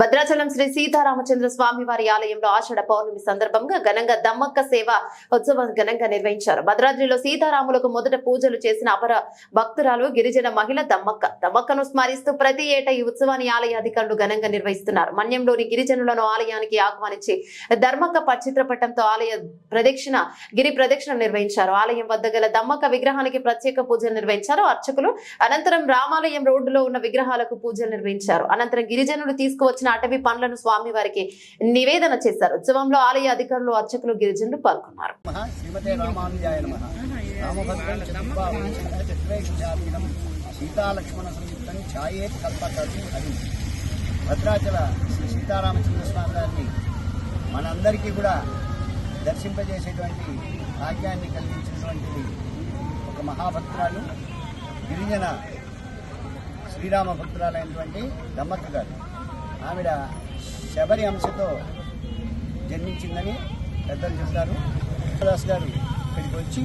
భద్రాచలం శ్రీ సీతారామచంద్ర స్వామి వారి ఆలయంలో ఆషాఢ పౌర్ణమి సందర్భంగా ఘనంగా దమ్మక్క సేవ ఉత్సవం ఘనంగా నిర్వహించారు. భద్రాద్రిలో సీతారాములకు మొదట పూజలు చేసిన అపర భక్తురాలు గిరిజన మహిళ దమ్మక్క. దమ్మక్కను స్మరిస్తూ ప్రతి ఏటా ఈ ఉత్సవాన్ని ఆలయ అధికారులు ఘనంగా నిర్వహిస్తున్నారు. మన్యంలోని గిరిజనులను ఆలయానికి ఆహ్వానించి ధర్మక్క చిత్రపటంతో ఆలయ ప్రదక్షిణ గిరి ప్రదక్షిణ నిర్వహించారు. ఆలయం వద్ద గల దమ్మక్క విగ్రహానికి ప్రత్యేక పూజలు నిర్వహించారు. అర్చకులు అనంతరం రామాలయం రోడ్డులో ఉన్న విగ్రహాలకు పూజలు నిర్వహించారు. అనంతరం గిరిజనులు తీసుకువచ్చిన అటవీ పండ్లను స్వామి వారికి నివేదన చేశారు. ఉత్సవంలో ఆలయ అధికారులు అర్చకులు గిరిజనులు పాల్గొన్నారు. సీతాలక్ష్మణ సంయుక్తం ఛాయే కల్పతరు భద్రాచల శ్రీ సీతారామచంద్ర స్వామి గారిని మనందరికీ కూడా దర్శింపజేసేటువంటి భాగ్యాన్ని కలిగించినటువంటిది ఒక మహాభక్తురాలు గిరిజన శ్రీరామ భక్తురాలైనటువంటి దమ్మక్క గారు. ఆవిడ శబరి అంశతో జన్మించిందని పెద్దలు చెప్తారు దాస్ గారు ఇక్కడికి వచ్చి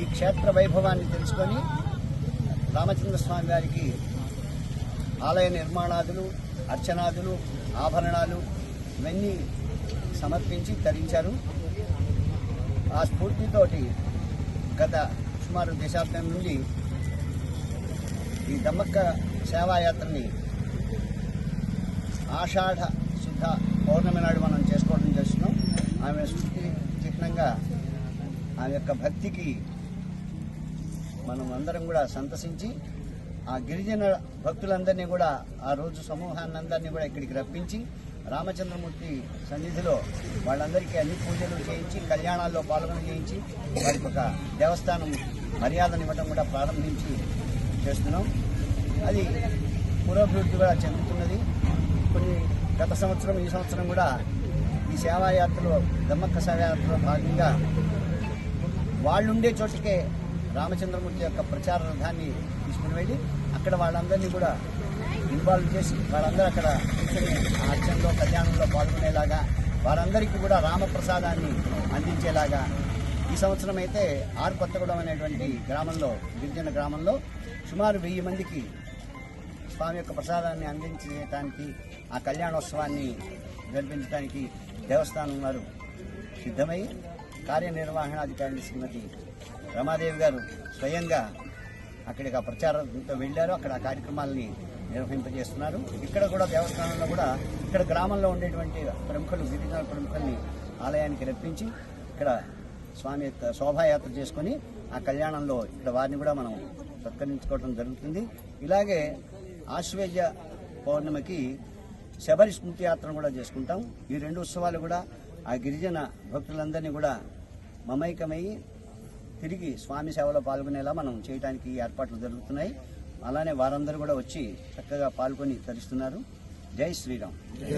ఈ క్షేత్ర వైభవాన్ని తెలుసుకొని రామచంద్ర స్వామి గారికి ఆలయ నిర్మాణాదులు అర్చనాదులు ఆభరణాలు ఇవన్నీ సమర్పించి తరించారు. ఆ స్ఫూర్తితోటి గత సుమారు దశాబ్దం నుండి ఈ దమ్మక్క సేవాయాత్రని ఆషాఢ శుద్ధ పౌర్ణమి నాడు మనం చేసుకోవడం చేస్తున్నాం. ఆమె స్మృతి చిహ్నంగా ఆమె యొక్క భక్తికి మనం అందరం కూడా సంతసించి ఆ గిరిజన భక్తులందరినీ కూడా ఆ రోజు సమూహాన్నందరినీ కూడా ఇక్కడికి రప్పించి రామచంద్రమూర్తి సన్నిధిలో వాళ్ళందరికీ అన్ని పూజలు చేయించి కళ్యాణాల్లో పాల్గొన చేయించి వారికి ఒక దేవస్థానం మర్యాదనివ్వడం కూడా ప్రారంభించి చేస్తున్నాం. అది పురోభివృద్ధి కూడా చెందుతున్నది. కొన్ని గత సంవత్సరం ఈ సంవత్సరం కూడా ఈ సేవాయాత్రలో దమ్మక్క సేవాయాత్రలో భాగంగా వాళ్ళుండే చోటుకే రామచంద్రమూర్తి యొక్క ప్రచార రథాన్ని తీసుకుని వెళ్ళి అక్కడ వాళ్ళందరినీ కూడా ఇన్వాల్వ్ చేసి వాళ్ళందరూ అక్కడ కూర్చొని అర్చనలో కళ్యాణంలో పాల్గొనేలాగా వారందరికీ కూడా రామప్రసాదాన్ని అందించేలాగా ఈ సంవత్సరం అయితే ఆరు కొత్తగూడెం అనేటువంటి గ్రామంలో గిరిజన గ్రామంలో సుమారు వెయ్యి మందికి స్వామి యొక్క ప్రసాదాన్ని అందించడానికి ఆ కళ్యాణోత్సవాన్ని జరిపించడానికి దేవస్థానం వారు సిద్ధమై కార్యనిర్వహణాధికారి శ్రీమతి రమాదేవి గారు స్వయంగా అక్కడికి ఆ ప్రచారంతో వెళ్ళారు. అక్కడ ఆ కార్యక్రమాలని నిర్వహింపజేస్తున్నారు. ఇక్కడ కూడా దేవస్థానంలో కూడా ఇక్కడ గ్రామంలో ఉండేటువంటి ప్రముఖులు గిరిజన ప్రముఖుల్ని ఆలయానికి రప్పించి ఇక్కడ స్వామి యొక్క శోభాయాత్ర చేసుకొని ఆ కళ్యాణంలో ఇక్కడ వారిని కూడా మనం సత్కరించుకోవడం జరుగుతుంది. ఇలాగే ఆశ్వేజ పౌర్ణమికి శబరి స్మృతి యాత్రను కూడా చేసుకుంటాం. ఈ రెండు ఉత్సవాలు కూడా ఆ గిరిజన భక్తులందరినీ కూడా మమైకమై తిరిగి స్వామి సేవలో పాల్గొనేలా మనం చేయడానికి ఏర్పాట్లు జరుగుతున్నాయి. అలానే వారందరూ కూడా వచ్చి చక్కగా పాల్గొని తరిస్తున్నారు. జై శ్రీరామ్.